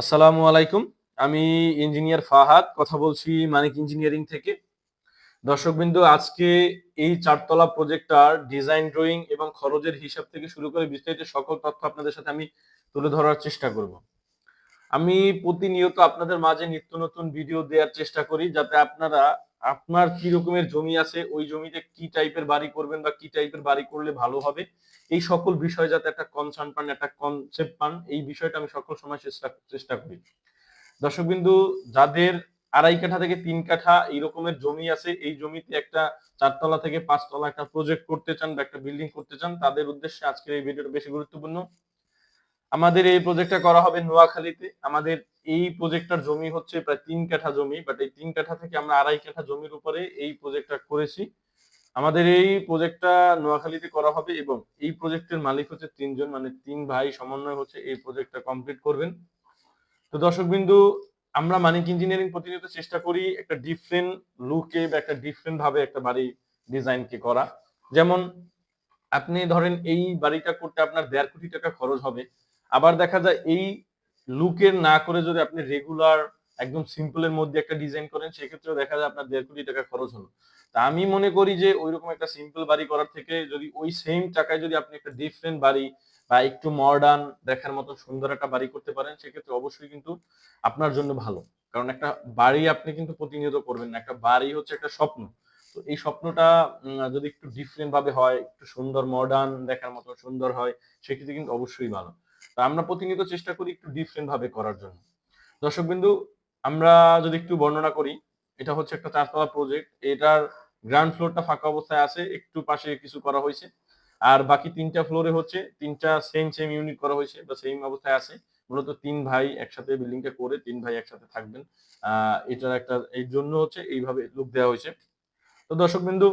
আসসালামু আলাইকুম। আমি ইঞ্জিনিয়ার ফাহাদ, কথা বলছি মানিক ইঞ্জিনিয়ারিং থেকে। দর্শকবৃন্দ, আজকে এই চারতলা প্রজেক্টটার ডিজাইন, ড্রয়িং এবং খরচের হিসাব থেকে শুরু করে বিস্তারিত সকল তথ্য আপনাদের সাথে আমি তুলে ধরার চেষ্টা করব। আমি প্রতিনিয়ত আপনাদের মাঝে নিত্য নতুন ভিডিও দেওয়ার চেষ্টা করি, যাতে আপনারা আপনার কি রকমের জমি আছে, ওই জমিতে কি টাইপের বাড়ি করবেন বা কি টাইপের বাড়ি করলে ভালো হবে? এই সকল বিষয় যাতে একটা কনসার্ন পান, একটা কনসেপ্ট পান, এই বিষয়টা আমি সকল সময় চেষ্টা চেষ্টা করি। দর্শকবিন্দু, যাদের আড়াই কাঠা থেকে তিন কাঠা এই রকমের জমি আছে, এই জমিতে একটা চারতলা থেকে পাঁচতলা একটা প্রজেক্ট করতে চান বা একটা বিল্ডিং করতে চান, তাদের উদ্দেশ্যে আজকের এই ভিডিওটা বেশি গুরুত্বপূর্ণ। আমাদের এই প্রজেক্টটা করা হবে নোয়াখালীতে। আমাদের এই প্রজেক্টটার জমি হচ্ছে প্রায় তিন কাঠা জমি বাট এই তিন কাঠা থেকে আমরা আড়াই কাঠা জমির উপরে এই প্রজেক্টটা করেছি। আমাদের এই প্রজেক্টটা নোয়াখালীতে করা হবে এবং এই প্রজেক্টের মালিক হচ্ছে তিনজন মানে তিন ভাই সমন্বয় হচ্ছে এই প্রজেক্টটা কমপ্লিট করবেন। তো দর্শক বিন্দু আমরা মানিক ইঞ্জিনিয়ারিং প্রতিনিয়ত চেষ্টা করি একটা ডিফারেন্ট লুকে বা একটা ডিফারেন্ট ভাবে একটা বাড়ি ডিজাইনকে করা। যেমন আপনি ধরেন এই বাড়িটা করতে আপনার দেড় কোটি টাকা খরচ হবে। আবার দেখা যায় এই লুকের না করে যদি আপনি রেগুলার একদম সিম্পলের মধ্যে একটা ডিজাইন করেন, সেক্ষেত্রেও দেখা যায় আপনার দেড় কোটি টাকা খরচ হলো। তা আমি মনে করি যে ওইরকম একটা সিম্পল বাড়ি করার থেকে যদি ওই সেম টাকায় যদি আপনি একটা ডিফারেন্ট বাড়ি বা একটু মডার্ন দেখার মতো সুন্দর একটা বাড়ি করতে পারেন, সেক্ষেত্রে অবশ্যই কিন্তু আপনার জন্য ভালো। কারণ একটা বাড়ি আপনি কিন্তু প্রতিনিয়ত করবেন না, একটা বাড়ি হচ্ছে একটা স্বপ্ন। তো এই স্বপ্নটা যদি একটু ডিফারেন্ট ভাবে হয়, একটু সুন্দর মডার্ন দেখার মতো সুন্দর হয়, সেক্ষেত্রে কিন্তু অবশ্যই ভালো। আমরা প্রতিনিয়ত চেষ্টা করি একটু ডিফারেন্ট ভাবে করার জন্য। দর্শক বিন্দু, আমরা যদি একটু বর্ণনা করি, এটা হচ্ছে একটা চারতলা প্রজেক্ট এটার গ্রাউন্ড ফ্লোরটা ফাঁকা অবস্থায় আছে, একটু পাশে কিছু করা হয়েছে। আর বাকি তিনটা ফ্লোরে হচ্ছে, তিনটা সেম সেম ইউনিট করা হয়েছে, বা সেম অবস্থায় আছে। মূলত তিন ভাই একসাথে বিল্ডিংটা করে, তিন ভাই একসাথে থাকবেন। আহ, এটার একটা এই জন্য হচ্ছে এইভাবে লুক দেওয়া হয়েছে। তো দর্শক বিন্দু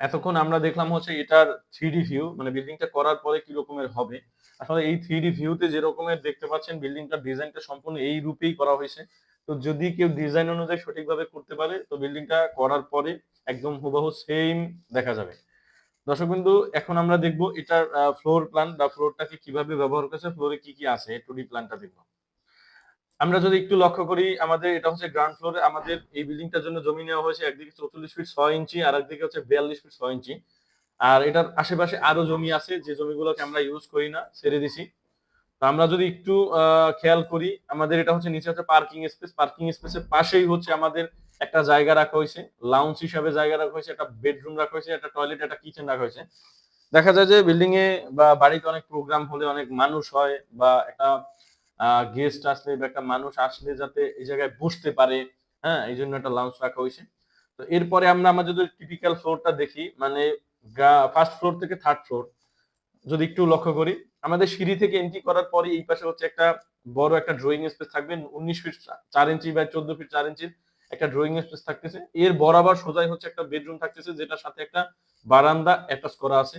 এতক্ষণ আমরা দেখলাম হচ্ছে এটার থ্রি ভিউ মানে বিল্ডিংটা করার পরে কি রকমের হবে। আসলে এই থ্রি ভিউতে যে রকমের দেখতে পাচ্ছেন বিল্ডিংটার ডিজাইনটা সম্পূর্ণ এই রূপেই করা হয়েছে। তো যদি কেউ ডিজাইন অনুযায়ী সঠিকভাবে করতে পারে, তো বিল্ডিংটা করার পরে একদম হুবহু সেম দেখা যাবে। দর্শক বিন্দু, এখন আমরা দেখব এটার ফ্লোর প্ল্যান বা ফ্লোরটাকে কীভাবে ব্যবহার করেছে ফ্লোরে কি কি আছে টু ডি প্ল্যানটা দেখব। আমরা যদি একটু লক্ষ্য করি, আমাদের এটা হচ্ছে গ্রাউন্ড ফ্লোরে আমাদের এই বিল্ডিংটার জন্য জমি নেওয়া হয়েছে একদিকে চৌচল্লিশ ফিট ছয় ইঞ্চি, আর একদিকে হচ্ছে বিয়াল্লিশ ফিট ছয় ইঞ্চি। আর এটার আশেপাশে আরও জমি আছে, যে জমিগুলোকে আমরা ইউজ করি না, ছেড়ে দিছি। তো আমরা যদি একটু খেয়াল করি, আমাদের এটা হচ্ছে নিচে হচ্ছে পার্কিং স্পেস পার্কিং স্পেসের পাশেই হচ্ছে আমাদের একটা জায়গা রাখা হয়েছে লাউন্স হিসাবে জায়গা রাখা হয়েছে, একটা বেডরুম রাখা হয়েছে, একটা টয়লেট একটা কিচেন রাখা হয়েছে। দেখা যায় যে বিল্ডিং এ বা বাড়িতে অনেক প্রোগ্রাম হলে অনেক মানুষ হয় বা একটা গেস্ট আসলে বা একটা মানুষ আসলে যাতে এই জায়গায় বসতে পারে হ্যাঁ এই জন্য একটা লাউঞ্জ রাখা হয়েছে। তো এরপরে আমরা আমাদের যদি টিপিক্যাল ফ্লোরটা দেখি মানে ফার্স্ট ফ্লোর থেকে থার্ড ফ্লোর যদি একটু লক্ষ্য করি, আমাদের সিঁড়ি থেকে এন্ট্রি করার পরে এই পাশে হচ্ছে একটা বড় একটা ড্রয়িং স্পেস থাকবে, উনিশ ফিট চার ইঞ্চি বা চোদ্দ ফিট চার ইঞ্চির একটা ড্রয়িং স্পেস থাকতেছে। এর বরাবর সোজাই হচ্ছে একটা বেডরুম থাকতেছে, যেটার সাথে একটা বারান্দা অ্যাটাচ করা আছে।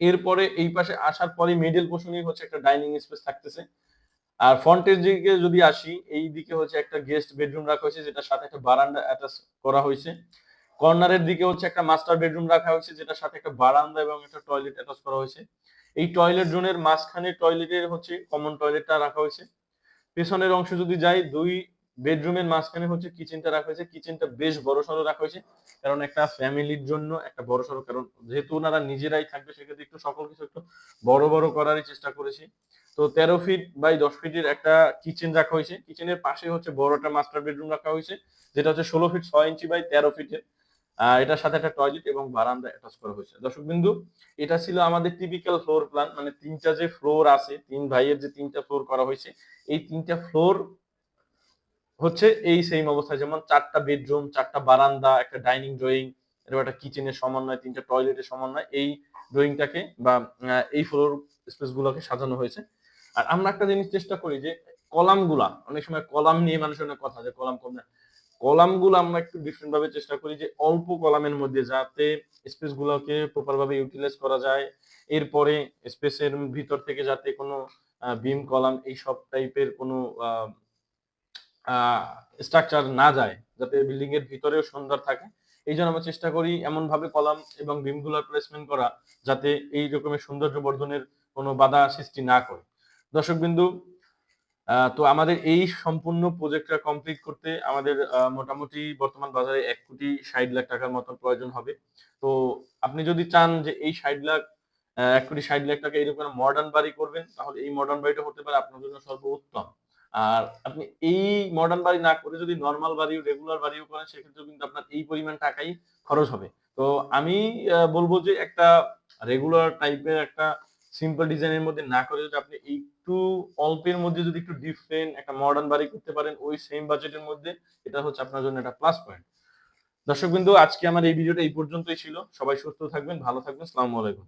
এরপরে এই পাশে আসার পরে মিডল পোর্শনই হচ্ছে একটা ডাইনিং স্পেস থাকতেছে। আর ফ্রন্টের দিকে যদি আসি, এই দিকে হচ্ছে একটা গেস্ট বেডরুম রাখা হয়েছে যেটা সাথে একটা বারান্দা অ্যাটাচ করা হয়েছে। কর্নারের দিকে হচ্ছে একটা মাস্টার বেডরুম রাখা হয়েছে যেটা সাথে একটা বারান্দা এবং একটা টয়লেট অ্যাটাচ করা হয়েছে। এই টয়লেট জোনের মাঝখানে টয়লেটের হচ্ছে কমন টয়লেটটা রাখা হয়েছে। পেছনের অংশ যদি যাই, দুই বেডরুমের মাঝখানে হচ্ছে কিচেনটা রাখা হয়েছে। কিচেনটা বেশ বড় সড়ো রাখা হয়েছে, কারণ একটা ফ্যামিলির জন্য একটা বড় সড়ো, কারণ যেহেতু ওনারা নিজেরাই থাকবে, সেক্ষেত্রে একটু সকল কিছু একটু বড় বড় করারই চেষ্টা করেছি। তো তেরো ফিট বাই দশ ফিটের একটা কিচেন রাখা হয়েছে। কিচেনের পাশে হচ্ছে বড় একটা মাস্টার বেডরুম রাখা হয়েছে, যেটা হচ্ছে ষোলো ফিট ছয় ইঞ্চি বাই তেরো ফিটের এটার সাথে একটা টয়লেট এবং বারান্দা অ্যাটাচ করা হয়েছে। দর্শক বিন্দু, এটা ছিল আমাদের টিপিক্যাল ফ্লোর প্ল্যান মানে তিনটা যে ফ্লোর আছে, তিন ভাইয়ের যে তিনটা ফ্লোর করা হয়েছে, এই তিনটা ফ্লোর হচ্ছে এই সেম অবস্থায়। যেমন চারটা বেডরুম চারটা বারান্দা, একটা ডাইনিং ড্রয়িং এরকম একটা কিচেনের সমন্বয়, তিনটা টয়লেটের সমন্বয়, এই ড্রয়িংটাকে বা এই ফ্লোর স্পেস গুলোকে সাজানো হয়েছে। আর আমরা একটা জিনিস চেষ্টা করি যে কলামগুলা অনেক সময় কলাম নিয়ে মানুষের অনেক কথা যে কলাম কম কলামগুলো আমরা একটু ডিফারেন্ট ভাবে চেষ্টা করি যে অল্প কলামের মধ্যে যাতে স্পেস গুলোকে প্রপার ভাবে ইউটিলাইজ করা যায়। এরপরে স্পেসের ভিতর থেকে যাতে কোনো বিম কলাম এই সব টাইপের কোনো স্ট্রাকচার না যায়, যাতে বিল্ডিং এর ভিতরেও সুন্দর থাকে। এই জন্য আমরা চেষ্টা করি এমন ভাবে কলাম এবং বিমগুলার প্লেসমেন্ট করা, যাতে এই রকমের সৌন্দর্য বর্ধনের কোনো বাধা সৃষ্টি না করে। দর্শক বিন্দু আহ, তো আমাদের এই সম্পূর্ণ প্রজেক্টটা কমপ্লিট করতে আমাদের মোটামুটি বর্তমান বাজারে এক কোটি ষাট লাখ টাকার মতো প্রয়োজন হবে। তো আপনি যদি চান যে এই ষাট লাখ এক কোটি ষাট লাখ টাকা এরকম মডার্ন বাড়ি করবেন তাহলে এই মডার্ন বাড়িটা হতে পারে আপনার জন্য সর্বোত্তম। আর আপনি এই মডার্ন বাড়ি না করে যদি নর্মাল বাড়ি রেগুলার বাড়িও করেন সেক্ষেত্রে কিন্তু আপনার এই পরিমাণ টাকাই খরচ হবে। তো আমি বলব যে একটা রেগুলার টাইপের একটা সিম্পল ডিজাইনের মধ্যে না করে যদি আপনি একটু অল্পের মধ্যে যদি একটু ডিফারেন্ট একটা মডার্ন বাড়ি করতে পারেন, ওই সেম বাজেটের মধ্যে, এটা হচ্ছে আপনার জন্য একটা প্লাস পয়েন্ট দর্শক বিন্দু আজকে আমার এই ভিডিওটা এই পর্যন্তই ছিল। সবাই সুস্থ থাকবেন, ভালো থাকবেন। সালামু আলাইকুম।